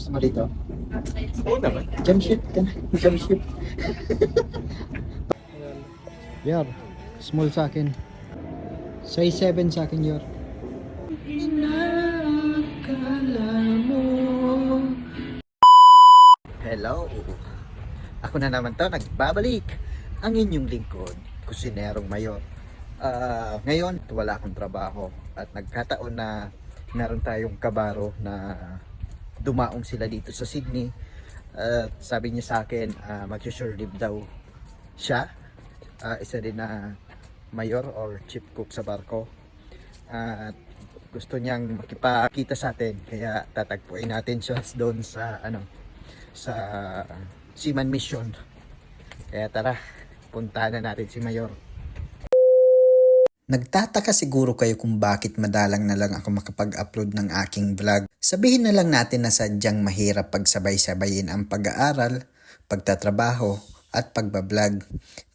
Gusto mo dito? Oo naman. Jump ship ka na. Jump ship. Yor, small sa akin. Size 7 sa akin, Yor. Hello. Ako na naman to, nagbabalik. Ang inyong lingkod, kusinerong mayor. Ah, ngayon, wala akong trabaho at nagkataon na meron tayong kabaro na dumaong sila dito sa Sydney. At sabi niya sa akin, uh, mag-sure leave daw siya. Ah, isa din na mayor or chief cook sa barko. At gusto niyang makipakita sa atin kaya tatagpuin natin siya doon sa ano sa Seaman Mission. Kaya tara, puntahan na natin si Mayor. Nagtataka siguro kayo kung bakit madalang na lang ako makapag-upload ng aking vlog. Sabihin na lang natin na sadyang mahirap pagsabay-sabayin ang pag-aaral, pagtatrabaho, at pagbablog.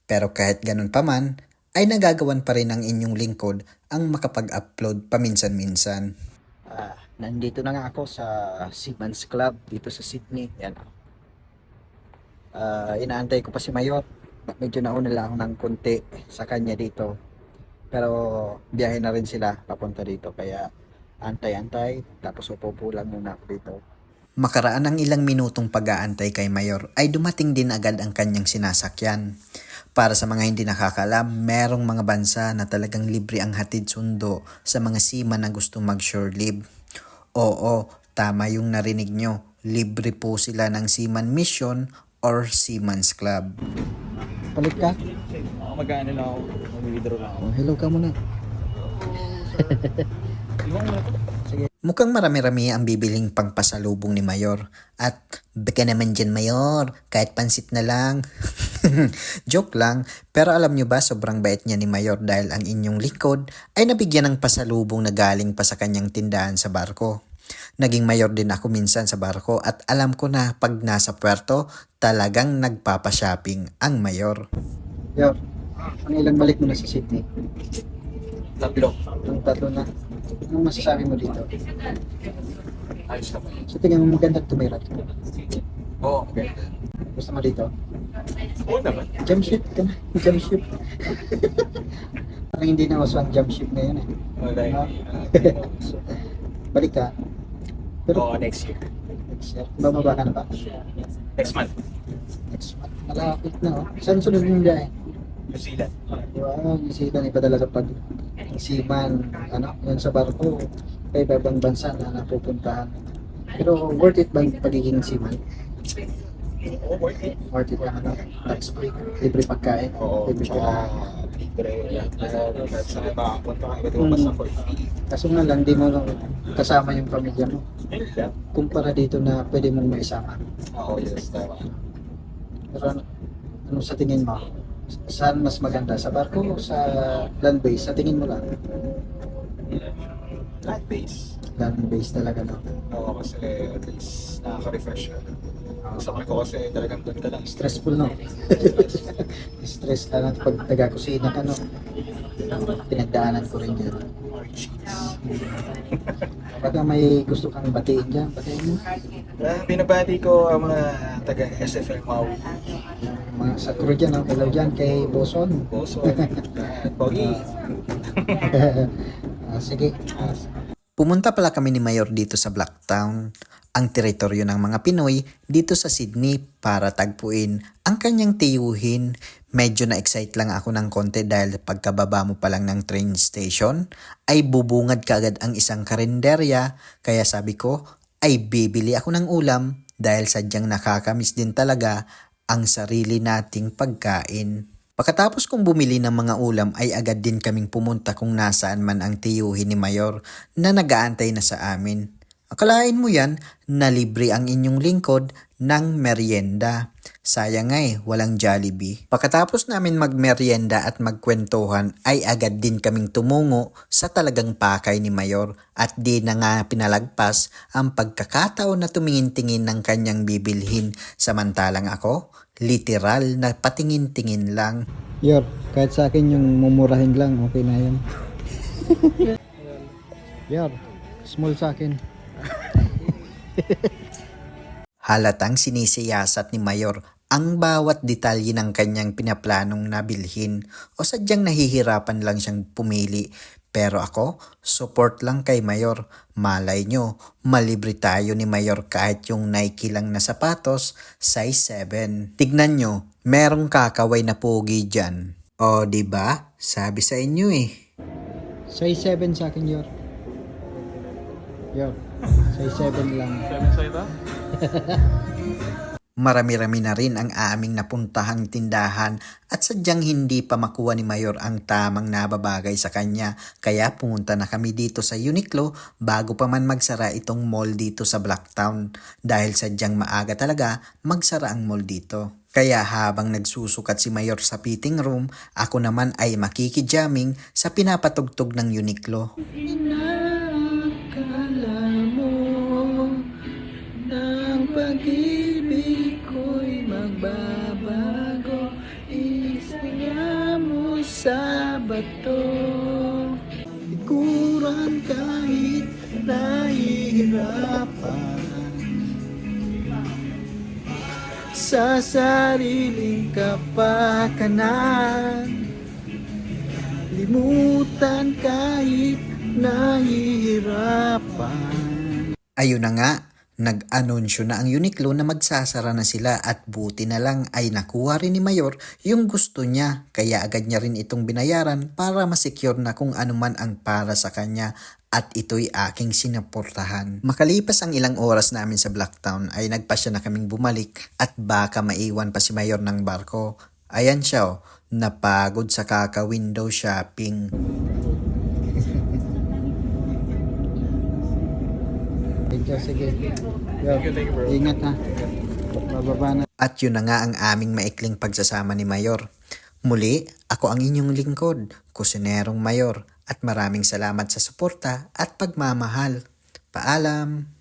Pero kahit ganun pa man, ay nagagawan pa rin ng inyong lingkod ang makapag-upload paminsan-minsan. Ah, nandito na nga ako sa Seaman's Club dito sa Sydney. Yan. Ah, inaantay ko pa si Mayor. Medyo nauna lang ako ng konti sa kanya dito. Pero biyahe na rin sila papunta dito kaya antay-antay tapos upo lang muna dito. Makaraan ng ilang minutong pag-aantay kay Mayor ay dumating din agad ang kanyang sinasakyan. Para sa mga hindi nakakalam, merong mga bansa na talagang libre ang hatid sundo sa mga seaman na gustong mag-shore leave. Oo, tama yung narinig nyo. Libre po sila ng Seaman Mission or Seaman's Club. Palit ka? Mag-ano lang ako. Mag-withdraw lang ako. Oh, hello ka muna. Mukhang marami-rami ang bibiling pangpasalubong ni Mayor. At baka naman dyan Mayor, kahit pansit na lang. Joke lang, pero alam nyo ba sobrang bait niya ni Mayor dahil ang inyong likod ay nabigyan ng pasalubong na galing pa sa kanyang tindahan sa barko. Naging mayor din ako minsan sa barko at alam ko na pag nasa puerto, talagang nagpapa-shopping ang mayor. Yor, ano ilang balik mo na sa Sydney? Tatlo. Ang tatlo na. Anong masasabi mo dito? Ayos naman. So tingnan mo magandang tumira. Oo, okay. Gusto mo dito? Oo naman. Jump ship ka na. Jump ship. Parang hindi na uso ang jump ship ngayon eh. Wala Ah. yun. Balik ka. Pero Oo, next year. next year, bababa ka na ba? Next month. Next month. Malapit na oh. Saan sunod yung biyahe? New Zealand. Wow, isita ni pa talaga pag seaman, ano, yun sa barko, kay ibang bansa na napupuntahan. Pero worth it ba yung pagiging seaman? Oo, worth it. Worth it naman, no? Tax free, libre pagkain, Oo, libre tsaka ka. libre. Lahat na kahit saan makapunta ka, iba't ibang basta for free. Kaso nga lang, di mo lang kasama yung pamilya mo. Kumpara dito na pwede mong maisama. Oo, yes, tama. Pero ano, ano sa tingin mo? Saan mas maganda? Sa barko o sa land base? Sa tingin mo lang? Land base. Land base talaga, no? Oo, kasi at least nakaka-refresh ka. Sa akin ko kasi talagang doon ka lang. Stressful, no? Stress ka na pag taga-kusina ka, no? Pinagdaanan ko rin yan. Orange cheese. Baka may gusto kang batiin dyan, batiin mo. Ah, binabati ko ang mga taga SFL Maui. Mga sa crew dyan, no? Hello dyan kay Boson. Boso. Pogi. Ah, sige. Ah, Pumunta pala kami ni Mayor dito sa Blacktown, ang teritoryo ng mga Pinoy dito sa Sydney para tagpuin ang kanyang tiyuhin. Medyo na-excite lang ako ng konti dahil pagkababa mo pa lang ng train station ay bubungad kaagad ang isang karinderya kaya sabi ko ay bibili ako ng ulam dahil sadyang nakakamiss din talaga ang sarili nating pagkain. Pagkatapos kong bumili ng mga ulam ay agad din kaming pumunta kung nasaan man ang tiyuhin ni Mayor na nagaantay na sa amin. Akalain mo yan na libre ang inyong lingkod ng merienda. Sayang nga eh, walang Jollibee. Pagkatapos namin magmerienda at magkwentuhan ay agad din kaming tumungo sa talagang pakay ni Mayor at di na nga pinalagpas ang pagkakataon na tumingin-tingin ng kanyang bibilhin samantalang ako literal na patingin-tingin lang. Yor, kahit sa akin yung mumurahin lang, okay na yan. Yor, small sa akin. Halatang sinisiyasat ni Mayor ang bawat detalye ng kanyang pinaplanong nabilhin o sadyang nahihirapan lang siyang pumili. Pero ako, support lang kay Mayor. Malay nyo, malibre tayo ni Mayor kahit yung Nike lang na sapatos, size 7. Tignan nyo, merong kakaway na pogi dyan. O, di ba? Sabi sa inyo eh. Size 7 sa akin, Yor. Yor, size 7 lang. Seven sa'yo ta? Marami-rami na rin ang aming napuntahang tindahan at sadyang hindi pa makuha ni Mayor ang tamang nababagay sa kanya kaya pumunta na kami dito sa Uniqlo bago pa man magsara itong mall dito sa Blacktown dahil sadyang maaga talaga magsara ang mall dito. Kaya habang nagsusukat si Mayor sa fitting room, ako naman ay makikijamming sa pinapatugtog ng Uniqlo. Inakala sa bato. Ikuran kahit nahihirapan. Sa sariling kapakanan Limutan kahit nahihirapan. Ayun na nga, nag-anunsyo na ang Uniqlo na magsasara na sila at buti na lang ay nakuha rin ni Mayor yung gusto niya kaya agad niya rin itong binayaran para masecure na kung ano man ang para sa kanya at ito'y aking sinuportahan. Makalipas ang ilang oras namin sa Blacktown ay nagpasya na kaming bumalik at baka maiwan pa si Mayor ng barko. Ayan siya oh, napagod sa kaka-window shopping. You, sige. Yo, Thank you, thank you, bro. ingat ha. Bababa na. At yun na nga ang aming maikling pagsasama ni Mayor. Muli, ako ang inyong lingkod, kusinerong Mayor, at maraming salamat sa suporta at pagmamahal. Paalam!